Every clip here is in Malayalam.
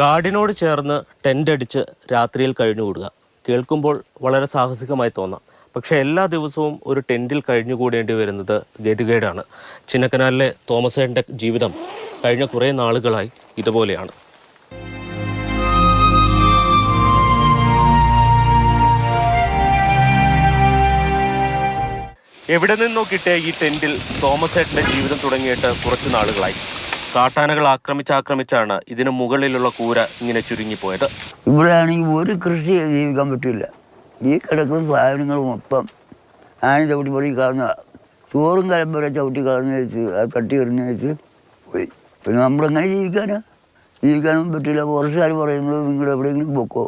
കാടിനോട് ചേർന്ന് ടെന്റ് അടിച്ച് രാത്രിയിൽ കഴിഞ്ഞുകൂടുക കേൾക്കുമ്പോൾ വളരെ സാഹസികമായി തോന്നാം. പക്ഷേ എല്ലാ ദിവസവും ഒരു ടെന്റിൽ കഴിഞ്ഞുകൂടേണ്ടി വരുന്നത് ഗതികേടാണ്. ചിന്നക്കനാലിലെ തോമസേന്റെ ജീവിതം കഴിഞ്ഞ കുറേ നാളുകളായി ഇതുപോലെയാണ്. എവിടെ നിന്നോ കിട്ടിയ ഈ ടെന്റിൽ തോമസേട്ടന്റെ ജീവിതം തുടങ്ങിയിട്ട് കുറച്ച് നാളുകളായി. കാട്ടാനകൾ ആക്രമിച്ച് ആക്രമിച്ചാണ് ഇതിനു മുകളിലുള്ള കൂര ഇങ്ങനെ ചുരുങ്ങിപ്പോയത്. ഇവിടെ ആണെങ്കിൽ ഒരു കൃഷി ജീവിക്കാൻ പറ്റില്ല. ഈ കിടക്കുന്ന സാധനങ്ങൾ മൊത്തം ആന ചവിട്ടി പറയും കളഞ്ഞ ചോറും കലം വരെ ചവിട്ടി കളഞ്ഞ് വെച്ച് അത് കട്ടി എറിഞ്ഞ് വെച്ച് പോയി. പിന്നെ നമ്മളെങ്ങനെ ജീവിക്കാനാ? ജീവിക്കാനും പറ്റില്ല. കുറച്ചുകാർ പറയുന്നത് നിങ്ങൾ എവിടെയെങ്കിലും പൊക്കോ?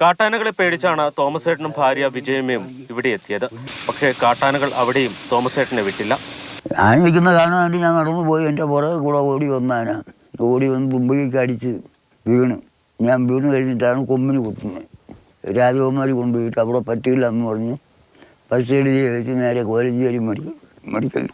കാട്ടാനകളെ പേടിച്ചാണ് തോമസേട്ടനും ഭാര്യ വിജയമ്മയും ഇവിടെ എത്തിയത്. പക്ഷേ കാട്ടാനകൾ അവിടെയും തോമസേട്ടനെ വിട്ടില്ല. ആന നിൽക്കുന്ന കാണാൻ വേണ്ടി ഞാൻ നടന്നു പോയി. എന്റെ പുറകെ കൂടെ ഓടി വന്നാനാ ഓടി വന്ന് തുമ്പിക്ക് അടിച്ച് വീണ്. ഞാൻ വീണ് കഴിഞ്ഞിട്ടാണ് കൊമ്പിന് കുത്തുന്നത്. രാജകുമാരി കൊണ്ടുപോയിട്ട് അവിടെ പറ്റില്ല എന്ന് പറഞ്ഞ് ഫസ്റ്റ് എയ്ഡ് ചെയ്ത് നേരെ കോലഞ്ചേരി മെഡിക്കൽ മെഡിക്കൽ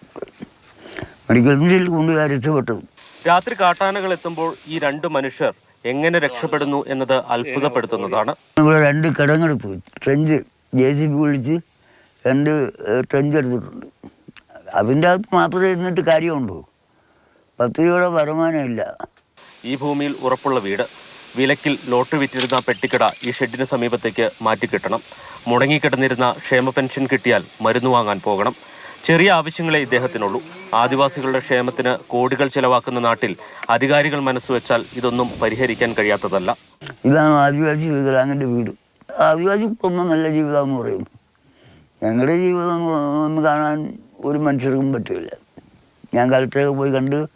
മെഡിക്കൽ മിഷനിൽ കൊണ്ടുപോയി രക്ഷപ്പെട്ടത് രാത്രി കാട്ടാനകൾ എത്തുമ്പോൾ ഈ രണ്ട് മനുഷ്യർ എങ്ങനെ രക്ഷപ്പെടുന്നു എന്നത് അത്ഭുതപ്പെടുത്തുന്നതാണ്. ഇവിടെ രണ്ട് കിടങ്ങെടുത്തു. ട്രെഞ്ച് ജെ സി ബി വിളിച്ച് രണ്ട് ട്രെഞ്ച് എടുത്തിട്ടുണ്ട്. അതിന്റെ അകത്ത് മാത്രമേ ഇരുന്നിട്ട് കാര്യമുണ്ടോ പത്ത് രൂപയുടെ വരുമാനമില്ല. ഈ ഭൂമിയിൽ ഉറപ്പുള്ള വീട് വിലക്കിൽ ലോട്ട് വിറ്റിരുന്ന പെട്ടിക്കട ഈ ഷെഡിന് സമീപത്തേക്ക് മാറ്റിക്കിട്ടണം മുടങ്ങിക്കിടന്നിരുന്ന ക്ഷേമ പെൻഷൻ കിട്ടിയാൽ മരുന്ന് വാങ്ങാൻ പോകണം. ചെറിയ ആവശ്യങ്ങളെ ഇദ്ദേഹത്തിനുള്ളൂ. ആദിവാസികളുടെ ക്ഷേമത്തിന് കോടികൾ ചെലവാക്കുന്ന നാട്ടിൽ അധികാരികൾ മനസ്സുവെച്ചാൽ ഇതൊന്നും പരിഹരിക്കാൻ കഴിയാത്തതല്ല. ഇതാണ് ആദിവാസി വികലാംഗന്റെ വീട്. ആദിവാസി കുടുംബം നല്ല ജീവിതമെന്ന് പറയും ഞങ്ങളുടെ ജീവിതം ഒന്ന് കാണാൻ ഒരു മനുഷ്യർക്കും പറ്റില്ല ഞാൻ കളക്ടറൊക്കെ പോയി കണ്ട്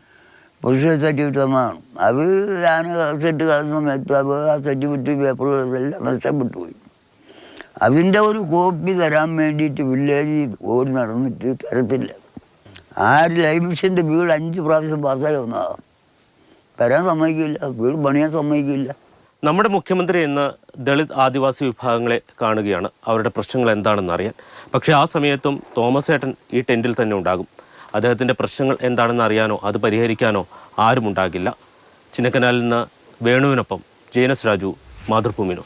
പൊസിഷൻ സർട്ടിഫിക്കറ്റ് തന്നതാണ് അത് ഞാൻ സെറ്റ് കളഞ്ഞ സമയത്ത് അത് ആ സർട്ടിഫിക്കറ്റ് പേപ്പറുകളെല്ലാം നഷ്ടപ്പെട്ടു പോയി. അതിന്റെ ഒരു കോപ്പി തരാൻ വേണ്ടിയിട്ട് വില്ലേജിൽ ഓടി നടന്നിട്ട് തരത്തില്ല. ആര് ലൈമിഷന്റെ വീട് അഞ്ച് പ്രാവശ്യം പാസ്സായി വന്നതാണ്. തരാൻ സമ്മതിക്കില്ല. വീട് പണിയാൻ സമ്മതിക്കില്ല. നമ്മുടെ മുഖ്യമന്ത്രി ഇന്ന് ദളിത് ആദിവാസി വിഭാഗങ്ങളെ കാണുകയാണ്. അവരുടെ പ്രശ്നങ്ങൾ എന്താണെന്ന് അറിയാൻ. പക്ഷേ ആ സമയത്തും തോമസ് ഏട്ടൻ ഈ ടെന്റിൽ തന്നെ ഉണ്ടാകും. അദ്ദേഹത്തിന്റെ പ്രശ്നങ്ങൾ എന്താണെന്ന് അറിയാനോ അത് പരിഹരിക്കാനോ ആരും ഉണ്ടാകില്ല. ചിന്നക്കനാലിൽ നിന്ന് വേണുവിനൊപ്പം ജെയിനസ് രാജു മാതൃഭൂമി ന്യൂസ്